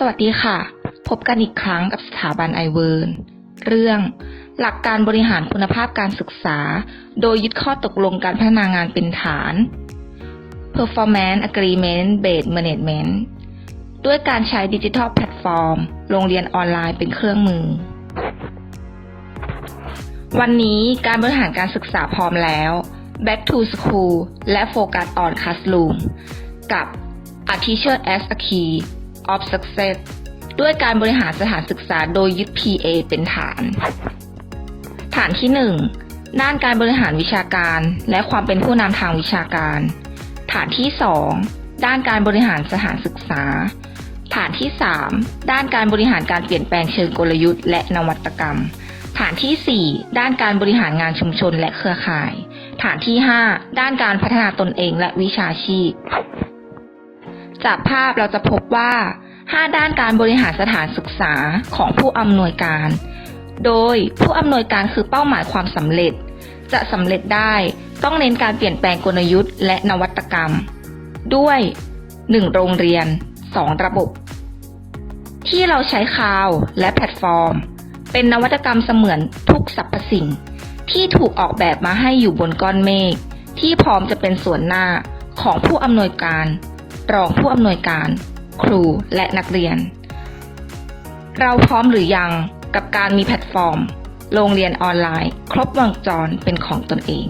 สวัสดีค่ะ พบกันอีกครั้งกับสถาบันไอเวิร์นเรื่อง หลักการบริหารคุณภาพการศึกษา โดยยึดข้อตกลงการพัฒนางานเป็นฐาน Performance Agreement Based Management ด้วยการใช้ดิจิทัลแพลตฟอร์ม โรงเรียนออนไลน์เป็นเครื่องมือ วันนี้การบริหารการศึกษาพร้อมแล้ว Back to School และ Focus on Classroom กับ A Teacher as a Key of Success ด้วยการบริหารสถานศึกษาโดยยึด PA เป็นฐาน ฐานที่ 1 ด้านการบริหารวิชาการและความเป็นผู้นำทางวิชาการ ฐานที่ 2 ด้านการบริหารสถานศึกษา ฐานที่ 3 ด้านการบริหารการเปลี่ยนแปลงเชิงกลยุทธ์และนวัตกรรม ฐานที่ 4 ด้านการบริหารงานชุมชนและเครือข่าย ฐานที่ 5 ด้านการพัฒนาตนเองและวิชาชีพ จากภาพเราจะพบว่า 5 ด้านการบริหารสถานศึกษาของผู้อำนวยการ โดยผู้อำนวยการคือเป้าหมายความสำเร็จ จะสำเร็จได้ต้องเน้นการเปลี่ยนแปลงกลยุทธ์และนวัตกรรม ด้วย 1. โรงเรียน 2. ระบบ ที่เราใช้คาวและแพลตฟอร์ม เป็นนวัตกรรมเสมือนทุกสรรพสิ่ง ที่ถูกออกแบบมาให้อยู่บนก้อนเมฆที่พร้อมจะเป็นส่วนหน้าของผู้อำนวยการ รองผู้อำนวยการ ครูและนักเรียน เราพร้อมหรือยังกับการมีแพลตฟอร์ม โรงเรียนออนไลน์ ครบวงจรเป็นของตนเอง